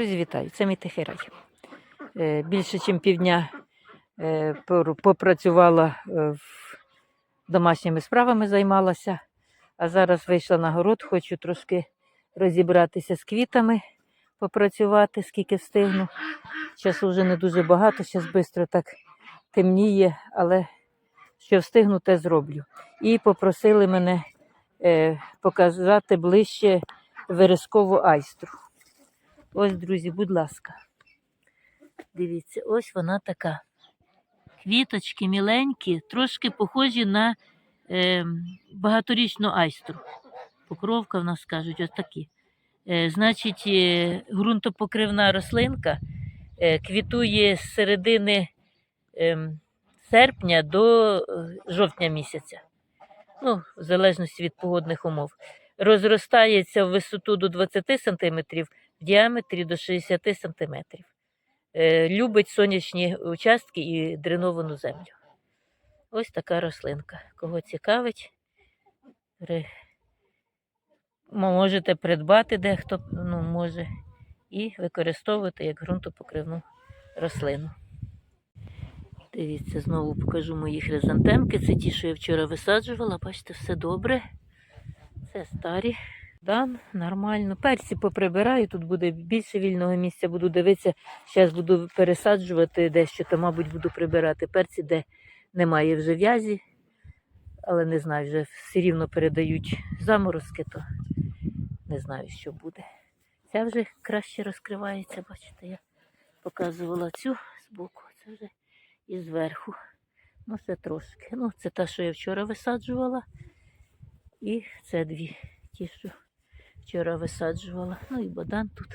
Друзі, вітаю! Це мій тихий рай. Е, Більше, ніж півдня е, попрацювала е, домашніми справами, займалася, а зараз вийшла на город, хочу трошки розібратися з квітами, попрацювати, скільки встигну. Часу вже не дуже багато, зараз швидко так темніє, але що встигну, те зроблю. І попросили мене показати ближче верескову айстру. Ось, друзі, будь ласка. Дивіться, ось вона така. Квіточки міленькі, трошки похожі на е, багаторічну айстру. Покровка в нас кажуть, ось такі. Е, значить, е, ґрунтопокривна рослинка е, квітує з середини е, серпня до е, жовтня місяця. Ну, в залежності від погодних умов. Розростається в висоту до 20 см, в діаметрі до 60 см. Е, любить сонячні участки і дреновану землю. Ось така рослинка. Кого цікавить, можете придбати дехто ну, може і використовувати як ґрунтопокривну рослину. Дивіться, знову покажу мої хризантемки. Це ті, що я вчора висаджувала. Бачите, все добре. Це старі. Дан, нормально. Перці поприбираю, тут буде більше вільного місця, буду дивитися. Зараз буду пересаджувати дещо, то, мабуть, буду прибирати перці, де немає вже в'язі, але не знаю, вже все рівно передають заморозки, то не знаю, що буде. Ця вже краще розкривається, бачите, я показувала цю збоку, це вже і зверху. Ну, це трошки. Ну, це та, що я вчора висаджувала. І це дві ті, вчора висаджувала. Ну і бодан тут.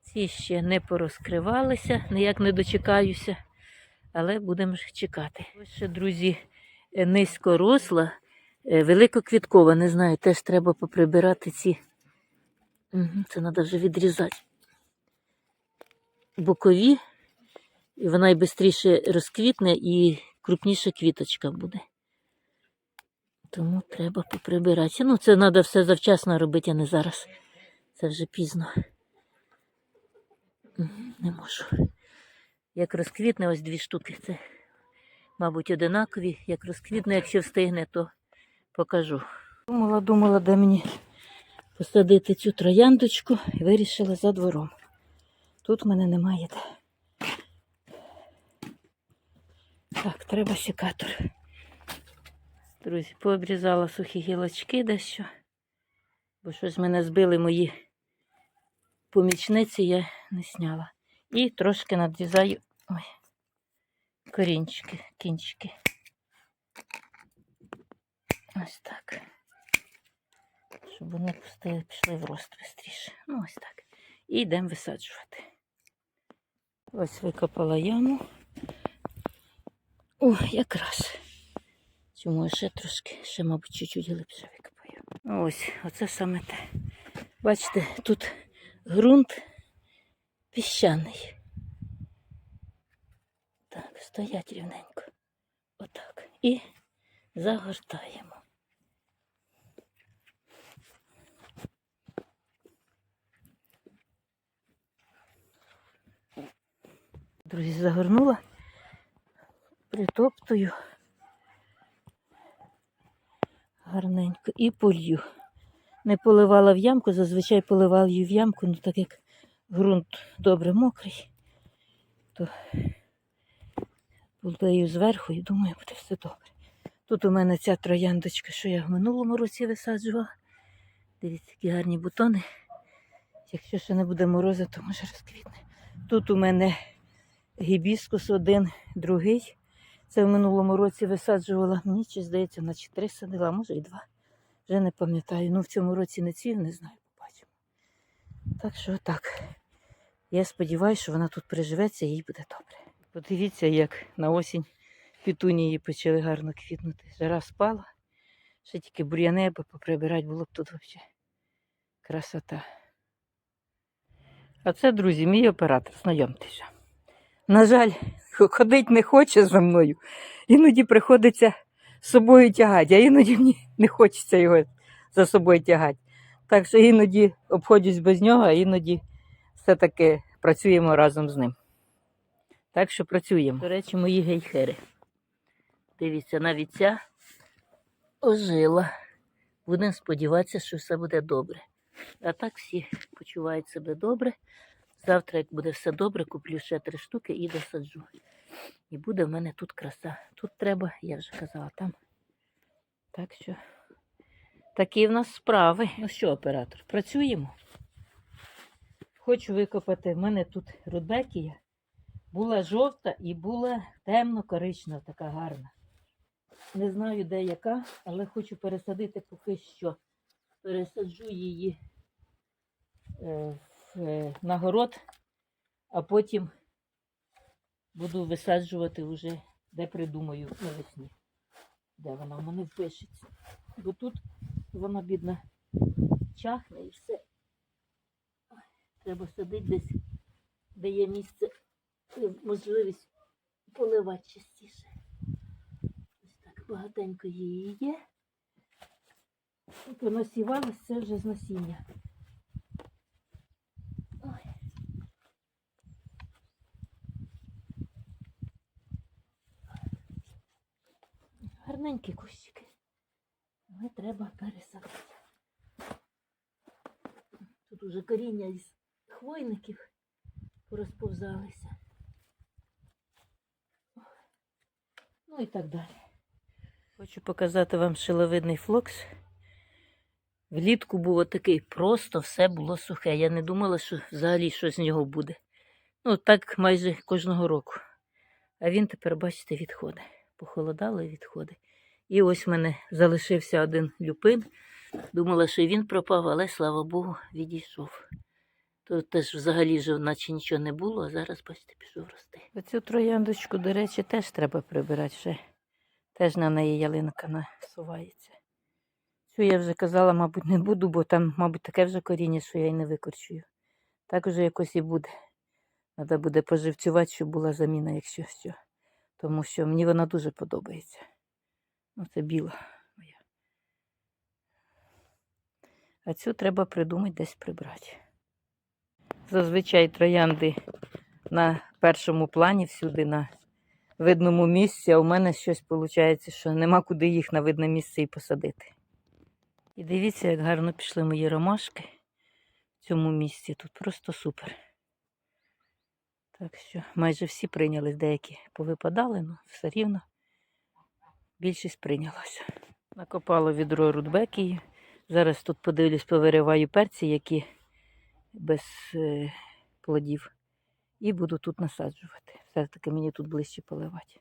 Ці ще не порозкривалися, ніяк не дочекаюся, але будемо ж чекати. Ось ще, друзі, е, низько росла, е, великоквіткова, не знаю, теж треба поприбирати ці. Це треба вже відрізати. Бокові, вона й швидше розквітне і крупніша квіточка буде. Тому треба поприбирати. Ну, це треба все завчасно робити, а не зараз. Це вже пізно. Не можу. Як розквітне, ось дві штуки. Це, мабуть, одинакові. Як розквітне, якщо встигне, то покажу. Думала, думала, де мені посадити цю трояндочку і вирішила за двором. Тут мене немає де. Так, треба секатор. Друзі, пообрізала сухі гілочки дещо, бо щось мене збили мої помічниці, я не сняла. І трошки надрізаю ой, корінчики, кінчики. Ось так. Щоб вони пустили, пішли в рост швидше. Ну, ось так. І йдемо висаджувати. Ось викопала яму. О, якраз. Чому ще трошки, ще, мабуть, чуть-чуть глибше викопаю. Ось, оце саме те. Бачите, тут ґрунт піщаний. Так, стоять рівненько. Отак. І загортаємо. Друзі, загорнула, притоптую гарненько і полью. Не поливала в ямку, зазвичай поливаю в ямку, ну так як ґрунт добре мокрий, то полию зверху і думаю, буде все добре. Тут у мене ця трояндочка, що я в минулому році висаджувала. Дивіться, які гарні бутони. Якщо ще не буде морозу, то може розквітне. Тут у мене гібіскус один, другий. Це в минулому році висаджувала. Мені чи здається, наче три садила, може і два. Вже не пам'ятаю. Ну, в цьому році не цвів, не знаю, побачимо. Так що так. Я сподіваюся, що вона тут приживеться і їй буде добре. Подивіться, як на осінь пітунії почали гарно квітнути. Жара спала. Ще тільки бур'яни аби поприбирати було б тут взагалі красота. А це, друзі, мій оператор, знайомтеся. На жаль, ходить не хоче за мною. Іноді приходиться з собою тягати, а іноді мені не хочеться його за собою тягати. Так що іноді обходжусь без нього, а іноді все-таки працюємо разом з ним. Так що працюємо. До речі, мої гейхери. Дивіться, навіть ця ожила. Будемо сподіватися, що все буде добре. А так всі почувають себе добре. Завтра, як буде все добре, куплю ще три штуки і досаджу. І буде в мене тут краса. Тут треба, я вже казала, там. Так що такі в нас справи. Ну що, оператор, працюємо. Хочу викопати. В мене тут рудбекія. Була жовта і була темно-коричнева, така гарна. Не знаю, де яка, але хочу пересадити поки що. Пересаджу її в, е, на город, а потім буду висаджувати вже, де придумаю навесні. Де вона в мене впишеться. Бо тут вона, бідна, чахне і все. Треба садити десь, де є місце, і можливість поливати частіше. Ось так багатенько її є. І понасівалось це вже з насіння. Ой. Гарненькі кущики. Але треба пересадити. Тут уже коріння із хвойників порозповзалися. Ну і так далі. Хочу показати вам шиловидний флокс. Влітку був такий, просто все було сухе. Я не думала, що взагалі щось з нього буде. Ну, так майже кожного року. А він тепер, бачите, відходить. Похолодало і відходить. І ось в мене залишився один люпин. Думала, що він пропав, але слава Богу, відійшов. Тут теж взагалі ж наче нічого не було, а зараз, бачите, пішов рости. Оцю трояндочку, до речі, теж треба прибирати ще. Теж на неї ялинка насувається. Цю я вже казала, мабуть, не буду, бо там, мабуть, таке вже коріння, що я й не викорчую. Так уже якось і буде. Треба буде поживцювати, щоб була заміна, якщо що. Тому що мені вона дуже подобається. Ну, це біла моя. А цю треба придумати десь прибрати. Зазвичай троянди на першому плані, всюди на видному місці, а у мене щось виходить, що нема куди їх на видне місце і посадити. І дивіться, як гарно пішли мої ромашки в цьому місці. Тут просто супер. Так що майже всі прийнялись, деякі повипадали, але все рівно більшість прийнялася. Накопала відро рудбекії. Зараз тут подивлюсь, повириваю перці, які без е, плодів. І буду тут насаджувати. Все ж таки мені тут ближче поливати.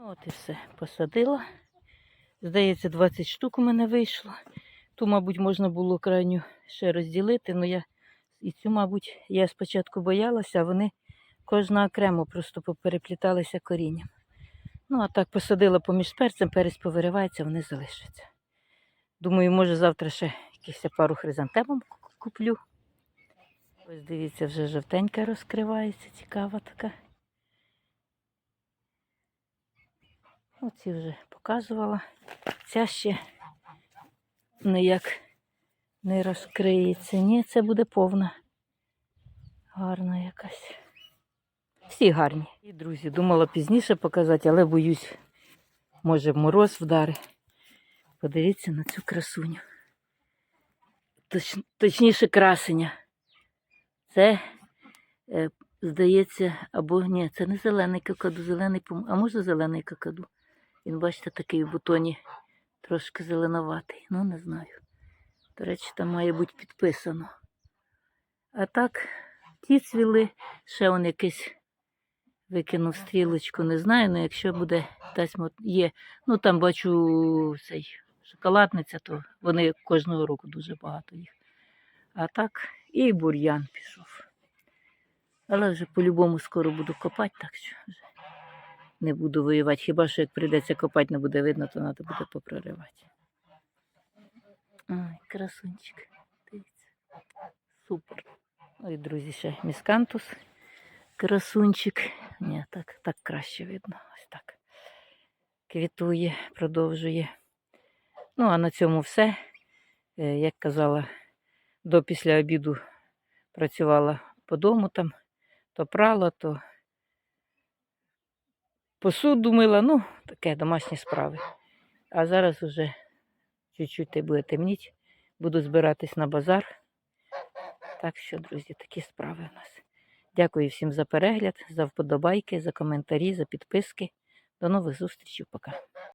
От і все. Посадила. Здається, 20 штук у мене вийшло. Ту, мабуть, можна було крайню ще розділити, але я і цю, мабуть, я спочатку боялася, а вони кожна окремо просто поперепліталися корінням. Ну, а так посадила поміж перцем, перець повиривається, вони залишаться. Думаю, може завтра ще якихось пару хризантемом куплю. Ось дивіться, вже жовтенька розкривається, цікава така. Оці вже показувала. Ця ще ніяк не розкриється. Ні, це буде повна. Гарна якась. Всі гарні. І, друзі, думала пізніше показати, але боюсь, може мороз вдарить. Подивіться на цю красуню. Точ, точніше, красення. Це, е, здається, або ні, це не зелений какаду, зелений, а може зелений какаду. Він, бачите, такий в бутоні трошки зеленуватий. Ну, не знаю. До речі, там має бути підписано. А так, ті цвіли, ще он якийсь викинув стрілочку, не знаю, але якщо буде мо- є. Ну там бачу цей шоколадниця, то вони кожного року дуже багато їх. А так, і бур'ян пішов. Але вже по-любому скоро буду копати, так що вже не буду воювати. Хіба що як прийдеться копати, не буде видно, то треба буде попроривати. Ай, красунчик. Дивіться. Супер. Ой, друзі, ще міскантус. Красунчик. Ні, так, так краще видно. Ось так. Квітує, продовжує. Ну, а на цьому все. Е, Як казала, до після обіду працювала по дому там, то прала, то посуду мила, ну, таке домашні справи. А зараз уже чуть-чуть буде темніть. Буду збиратись на базар. Так що, друзі, такі справи у нас. Дякую всім за перегляд, за вподобайки, за коментарі, за підписки. До нових зустрічей. Пока.